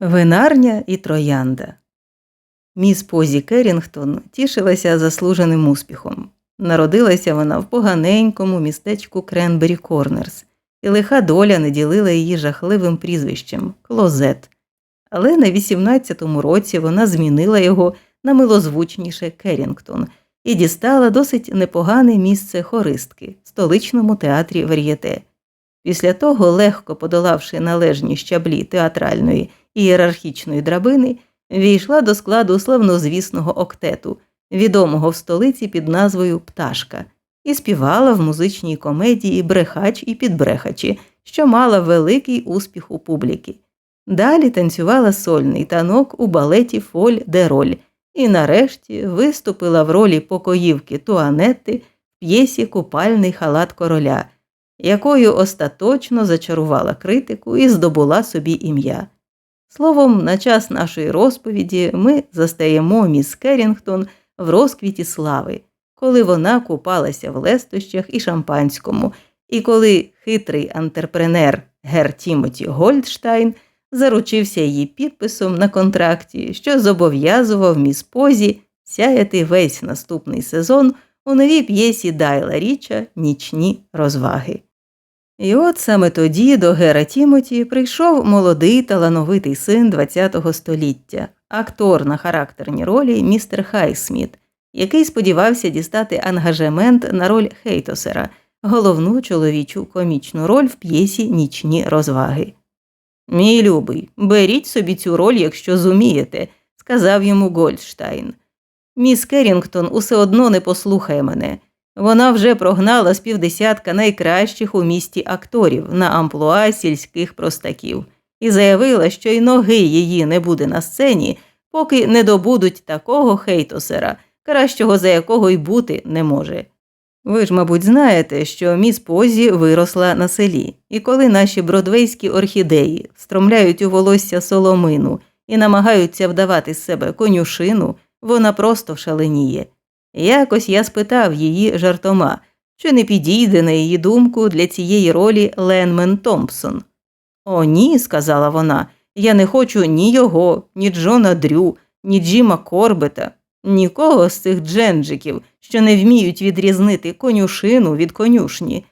Винарня і троянда. Міс Позі Керрінгтон тішилася заслуженим успіхом. Народилася вона в поганенькому містечку Кренбері Корнерс, і лиха доля не ділила її жахливим прізвищем Клозет. Але на 18-му році вона змінила його на милозвучніше Керрінгтон і дістала досить непогане місце хористки в столичному театрі Вар'єте. Після того, легко подолавши належні щаблі театральної ієрархічної драбини, війшла до складу славнозвісного октету, відомого в столиці під назвою Пташка, і співала в музичній комедії Брехач і підбрехачі, що мала великий успіх у публіки. Далі танцювала сольний танок у балеті Фоль де роль і нарешті виступила в ролі покоївки Туанетти в п'єсі Купальний халат короля, якою остаточно зачарувала критику і здобула собі ім'я. Словом, на час нашої розповіді ми застаємо міс Керрінгтон в розквіті слави, коли вона купалася в лестощах і шампанському, і коли хитрий антрепренер Гер Тімоті Гольдштайн заручився її підписом на контракті, що зобов'язував міс Позі сяяти весь наступний сезон у новій п'єсі Дайла Річа Нічні розваги. І от саме тоді до Гера Тімоті прийшов молодий талановитий син ХХ століття, актор на характерній ролі містер Хайсміт, який сподівався дістати ангажемент на роль Хейтосера, головну чоловічу комічну роль в п'єсі Нічні розваги. Мій любий, беріть собі цю роль, якщо зумієте, сказав йому Гольдштайн. Міс Керрінгтон усе одно не послухає мене. Вона вже прогнала з півдесятка найкращих у місті акторів на амплуа сільських простаків і заявила, що й ноги її не буде на сцені, поки не добудуть такого хейтосера, кращого за якого й бути не може. Ви ж, мабуть, знаєте, що міс Позі виросла на селі, і коли наші бродвейські орхідеї стромляють у волосся соломину і намагаються вдавати з себе конюшину, вона просто шаленіє. Якось я спитав її жартома, чи не підійде на її думку для цієї ролі Ленмен Томпсон. О, ні, сказала вона, я не хочу ні його, ні Джона Дрю, ні Джима Корбета, нікого з цих дженджиків, що не вміють відрізнити конюшину від конюшні.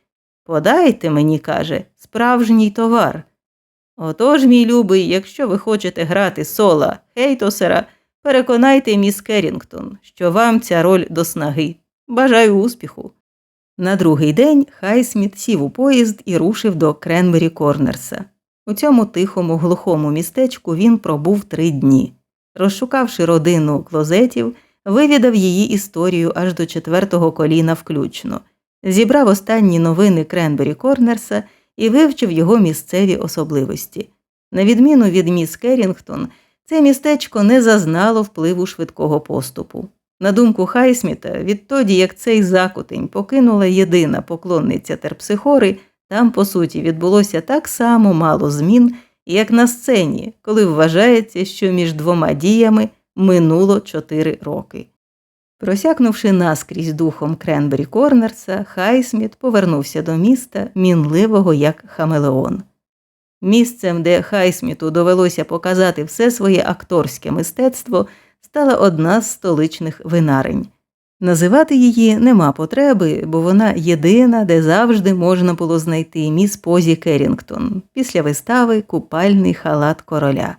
Подайте мені, каже, справжній товар. Отож, мій любий, якщо ви хочете грати сола Хейтосера, переконайте міс Керрінгтон, що вам ця роль до снаги. Бажаю успіху. На другий день Хайсміт сів у поїзд і рушив до Кренбері Корнерса. У цьому тихому глухому містечку він пробув три дні. Розшукавши родину клозетів, вивідав її історію аж до четвертого коліна включно, зібрав останні новини Кренбері Корнерса і вивчив його місцеві особливості. На відміну від міс Керрінгтон, це містечко не зазнало впливу швидкого поступу. На думку Хайсміта, відтоді як цей закутень покинула єдина поклонниця терпсихори, там, по суті, відбулося так само мало змін, як на сцені, коли вважається, що між двома діями минуло чотири роки. Просякнувши наскрізь духом Кренбері Корнерса, Хайсміт повернувся до міста, мінливого як Хамелеон. Місцем, де Хайсміту довелося показати все своє акторське мистецтво, стала одна з столичних винарень. Називати її нема потреби, бо вона єдина, де завжди можна було знайти міс Позі Керрінгтон після вистави Купальний халат короля.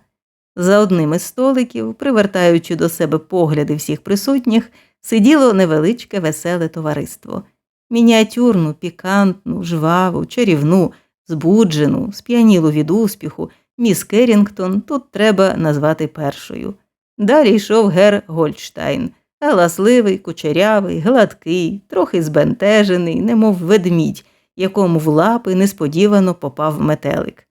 За одним із столиків, привертаючи до себе погляди всіх присутніх, сиділо невеличке веселе товариство. Мініатюрну, пікантну, жваву, чарівну, збуджену, сп'янілу від успіху, міс Керрінгтон тут треба назвати першою. Далі йшов гер Гольдштайн, галасливий, кучерявий, гладкий, трохи збентежений, немов ведмідь, якому в лапи несподівано попав метелик.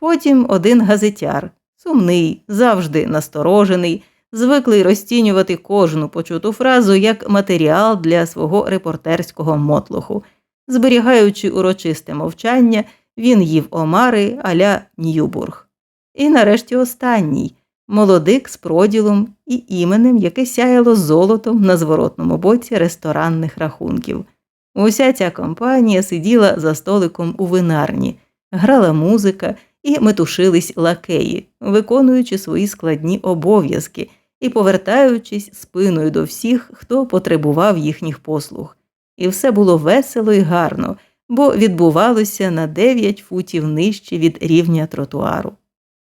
Потім один газетяр, сумний, завжди насторожений, звиклий розцінювати кожну почуту фразу як матеріал для свого репортерського мотлуху. Зберігаючи урочисте мовчання, він їв омари аля Ньюбург. І нарешті останній молодик з проділом і іменем, яке сяяло золотом на зворотному боці ресторанних рахунків. Уся ця компанія сиділа за столиком у винарні, грала музика, і метушились лакеї, виконуючи свої складні обов'язки і повертаючись спиною до всіх, хто потребував їхніх послуг. І все було весело і гарно, бо відбувалося на 9 футів нижче від рівня тротуару.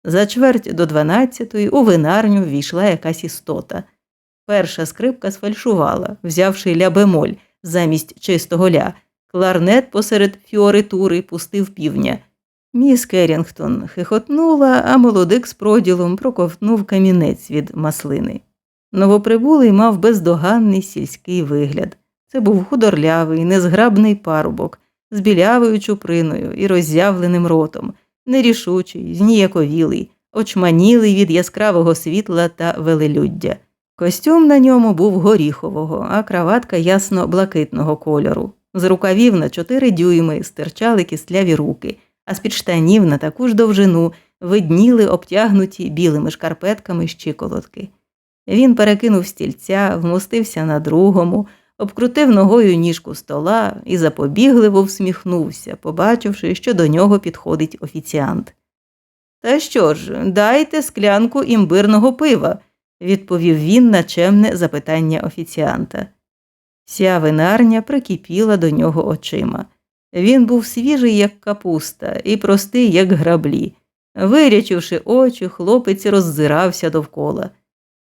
За чверть до дванадцятої у винарню ввійшла якась істота. Перша скрипка сфальшувала, взявши ля бемоль замість чистого ля. Кларнет посеред фіоритури пустив півня. Міс Керрінгтон хихотнула, а молодик з проділом проковтнув камінець від маслини. Новоприбулий мав бездоганний сільський вигляд. Це був худорлявий, незграбний парубок, з білявою чуприною і роззявленим ротом, нерішучий, зніяковілий, очманілий від яскравого світла та велелюддя. Костюм на ньому був горіхового, а краватка ясно блакитного кольору. З рукавів на чотири дюйми стирчали кисляві руки, а з-під штанів на таку ж довжину видніли обтягнуті білими шкарпетками щиколотки. Він перекинув стільця, вмостився на другому, обкрутив ногою ніжку стола і запобігливо всміхнувся, побачивши, що до нього підходить офіціант. Та що ж, дайте склянку імбирного пива, відповів він на чемне запитання офіціанта. Вся винарня прикипіла до нього очима. Він був свіжий, як капуста, і простий, як граблі. Вирячивши очі, хлопець роззирався довкола.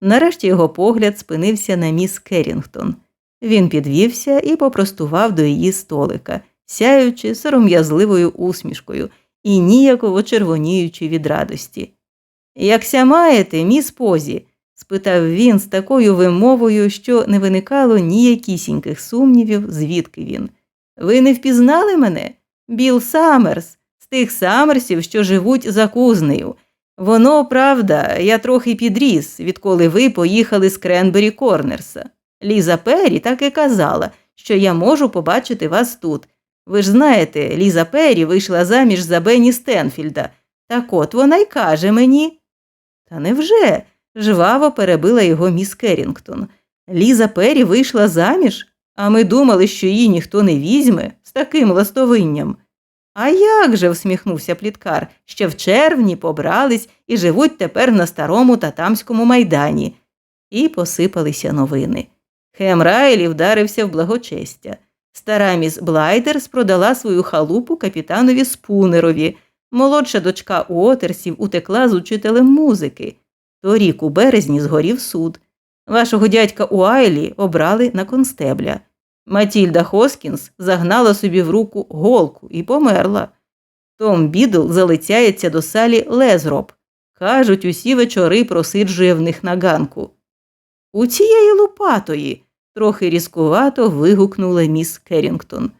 Нарешті його погляд спинився на міс Керрінгтон. Він підвівся і попростував до її столика, сяючи сором'язливою усмішкою і ніяково червоніючи від радості. Якся маєте, міс Позі? спитав він з такою вимовою, що не виникало ніякісіньких сумнівів, звідки він. Ви не впізнали мене? Біл Саммерс, з тих Саммерсів, що живуть за кузнею. Воно, правда, я трохи підріс, відколи ви поїхали з Кренбері Корнерса. Ліза Перрі так і казала, що я можу побачити вас тут. Ви ж знаєте, Ліза Перрі вийшла заміж за Бенні Стенфільда. Так от вона й каже мені. Та невже? жваво перебила його міс Керрінгтон. Ліза Перрі вийшла заміж, а ми думали, що її ніхто не візьме з таким ластовинням. А як же, всміхнувся пліткар, ще в червні побрались і живуть тепер на старому татамському майдані. І посипалися новини. Хем Райлі вдарився в благочестя. Стара міс Блайдерс продала свою халупу капітанові Спунерові. Молодша дочка Уотерсів утекла з учителем музики. Торік у березні згорів суд. Вашого дядька Уайлі обрали на констебля. Матільда Хоскінс загнала собі в руку голку і померла. Том Бідл залицяється до салі Лезроб. Кажуть, усі вечори просиджує в них на ганку. У цієї лупатої, трохи різкувато вигукнула міс Керрінгтон.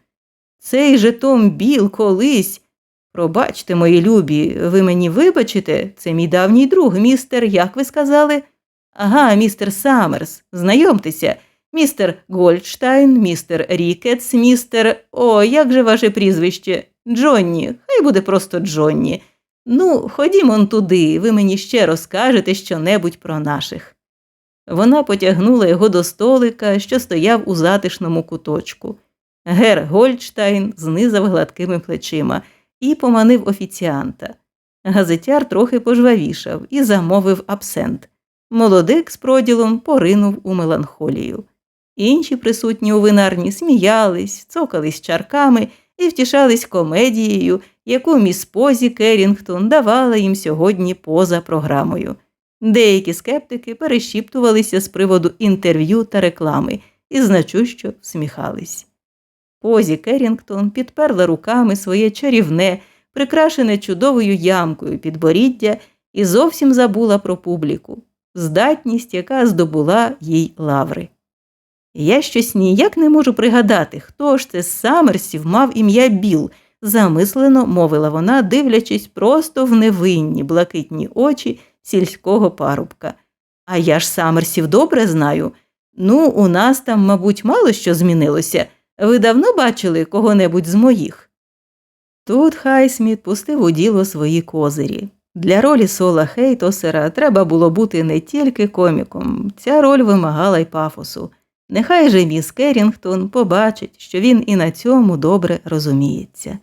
Цей же Том Біл колись. Пробачте, мої любі, ви мені вибачите, це мій давній друг, містер, як ви сказали? Ага, містер Саммерс, знайомтеся, містер Гольдштайн, містер Рікетс, містер. О, як же ваше прізвище? Джонні, хай буде просто Джонні. Ну, ходімо туди, ви мені ще розкажете щонебудь про наших. Вона потягнула його до столика, що стояв у затишному куточку. Гер Гольдштайн знизав гладкими плечима і поманив офіціанта. Газетяр трохи пожвавішав і замовив абсент. Молодик з проділом поринув у меланхолію. Інші присутні у винарні сміялись, цокались чарками і втішались комедією, яку міс Позі Керрінгтон давала їм сьогодні поза програмою. Деякі скептики перешіптувалися з приводу інтерв'ю та реклами і значущо всміхались. Позі Керрінгтон підперла руками своє чарівне, прикрашене чудовою ямкою підборіддя і зовсім забула про публіку, здатність, яка здобула їй лаври. Я щось ніяк не можу пригадати, хто ж це з Саммерсів мав ім'я Біл, замислено мовила вона, дивлячись просто в невинні блакитні очі сільського парубка. А я ж Саммерсів добре знаю. Ну, у нас там, мабуть, мало що змінилося. Ви давно бачили кого-небудь з моїх? Тут Хайсміт пустив у діло свої козирі. Для ролі Сола Хейтосера треба було бути не тільки коміком, ця роль вимагала й пафосу. Нехай же міс Керрінгтон побачить, що він і на цьому добре розуміється.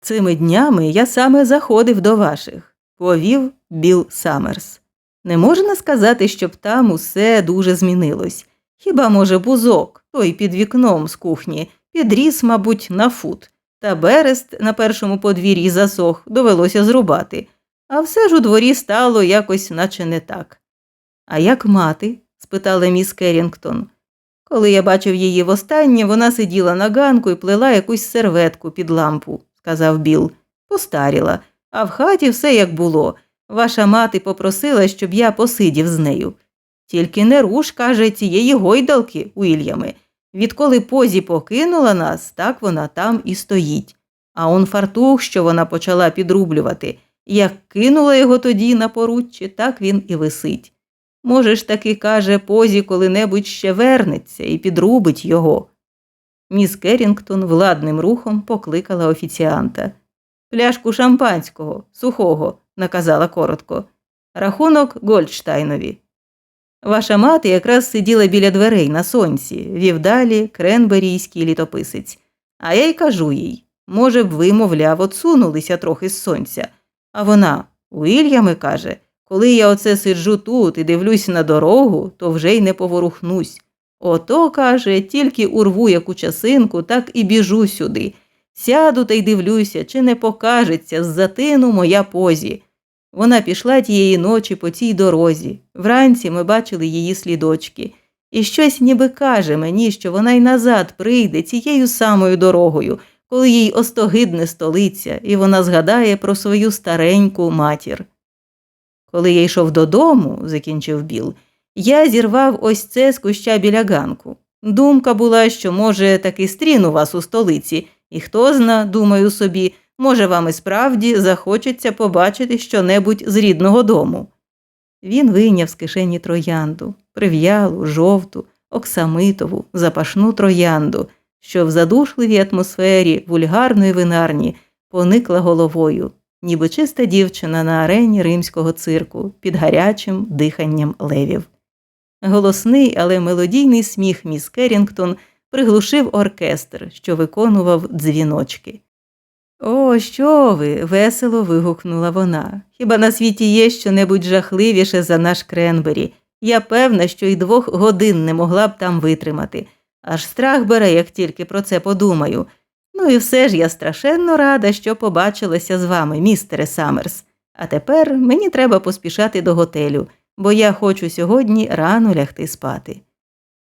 Цими днями я саме заходив до ваших, повів Біл Саммерс. Не можна сказати, щоб там усе дуже змінилось. Хіба, може, бузок, той під вікном з кухні, підріс, мабуть, на фут, та берест на першому подвір'ї засох, довелося зрубати, а все ж у дворі стало якось, наче не так. А як мати? спитала міс Керрінгтон. Коли я бачив її востаннє, вона сиділа на ганку і плела якусь серветку під лампу, сказав Біл. Постаріла, а в хаті все як було. Ваша мати попросила, щоб я посидів з нею. Тільки не руш, каже, цієї гойдалки, Уільями. Відколи позі покинула нас, так вона там і стоїть. А он фартух, що вона почала підрублювати, як кинула його тоді на поруччі, так він і висить. Може ж таки, каже, позі коли-небудь ще вернеться і підрубить його. Міс Керрінгтон владним рухом покликала офіціанта. Пляшку шампанського, сухого, наказала коротко. Рахунок Гольдштайнові. Ваша мати якраз сиділа біля дверей на сонці, вів далі кренберійський літописець. А я й кажу їй може б ви, мовляв, отсунулися трохи з сонця. А вона, Уільями, каже, коли я оце сиджу тут і дивлюсь на дорогу, то вже й не поворухнусь. Ото, каже, тільки урву яку часинку, так і біжу сюди. Сяду та й дивлюся, чи не покажеться з затину моя позі. Вона пішла тієї ночі по цій дорозі. Вранці ми бачили її слідочки. І щось ніби каже мені, що вона й назад прийде цією самою дорогою, коли їй остогидне столиця, і вона згадає про свою стареньку матір. Коли я йшов додому, закінчив Біл, я зірвав ось це з куща біля ганку. Думка була, що, може, таки стріну вас у столиці, і хто зна, думаю собі, може, вам і справді захочеться побачити щонебудь з рідного дому. Він вийняв з кишені троянду, прив'ялу, жовту, оксамитову, запашну троянду, що в задушливій атмосфері вульгарної винарні поникла головою, ніби чиста дівчина на арені римського цирку під гарячим диханням левів. Голосний, але мелодійний сміх міс Керрінгтон приглушив оркестр, що виконував дзвіночки. О, що ви? весело вигукнула вона. Хіба на світі є щонебудь жахливіше за наш Кренбері? Я певна, що й двох годин не могла б там витримати. Аж страх бере, як тільки про це подумаю. Ну і все ж я страшенно рада, що побачилася з вами, містере Саммерс. А тепер мені треба поспішати до готелю, бо я хочу сьогодні рано лягти спати.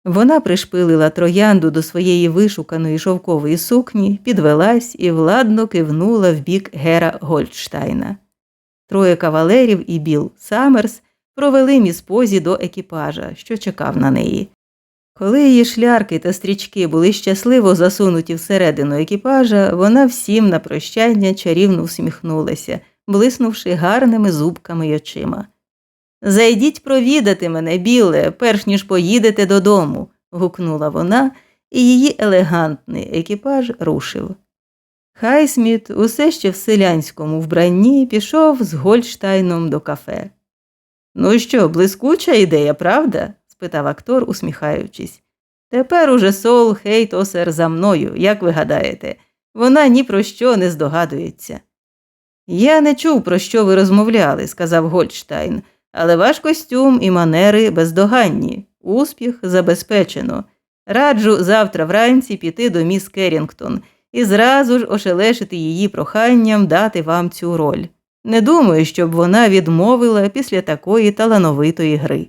Вона пришпилила троянду до своєї вишуканої шовкової сукні, підвелась і владно кивнула в бік Гера Гольдштайна. Троє кавалерів і Біл Саммерс провели міс позі до екіпажа, що чекав на неї. Коли її шлярки та стрічки були щасливо засунуті всередину екіпажа, вона всім на прощання чарівно всміхнулася, блиснувши гарними зубками й очима. Зайдіть провідати мене, біле, перш ніж поїдете додому, гукнула вона, і її елегантний екіпаж рушив. Хайсміт, усе ще в селянському вбранні, пішов з Гольштайном до кафе. Ну що, блискуча ідея, правда? спитав актор, усміхаючись. Тепер уже Сол Хейтосер за мною, як ви гадаєте, вона ні про що не здогадується. Я не чув, про що ви розмовляли, сказав Гольштайн але ваш костюм і манери бездоганні, успіх забезпечено. Раджу завтра вранці піти до міс Керрінгтон і зразу ж ошелешити її проханням дати вам цю роль. Не думаю, щоб вона відмовила після такої талановитої гри.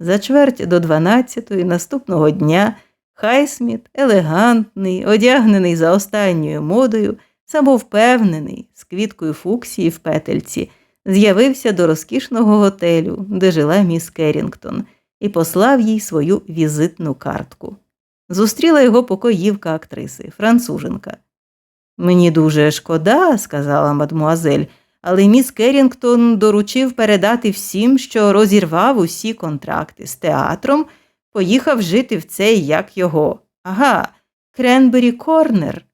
За чверть до дванадцятої наступного дня Хайсміт, елегантний, одягнений за останньою модою, самовпевнений, з квіткою фуксії в петельці з'явився до розкішного готелю, де жила міс Керрінгтон, і послав їй свою візитну картку. Зустріла його покоївка актриси, француженка. Мені дуже шкода, сказала мадмуазель, але міс Керрінгтон доручив передати всім, що розірвав усі контракти з театром, поїхав жити в цей як його. Ага, Кренбері Корнер.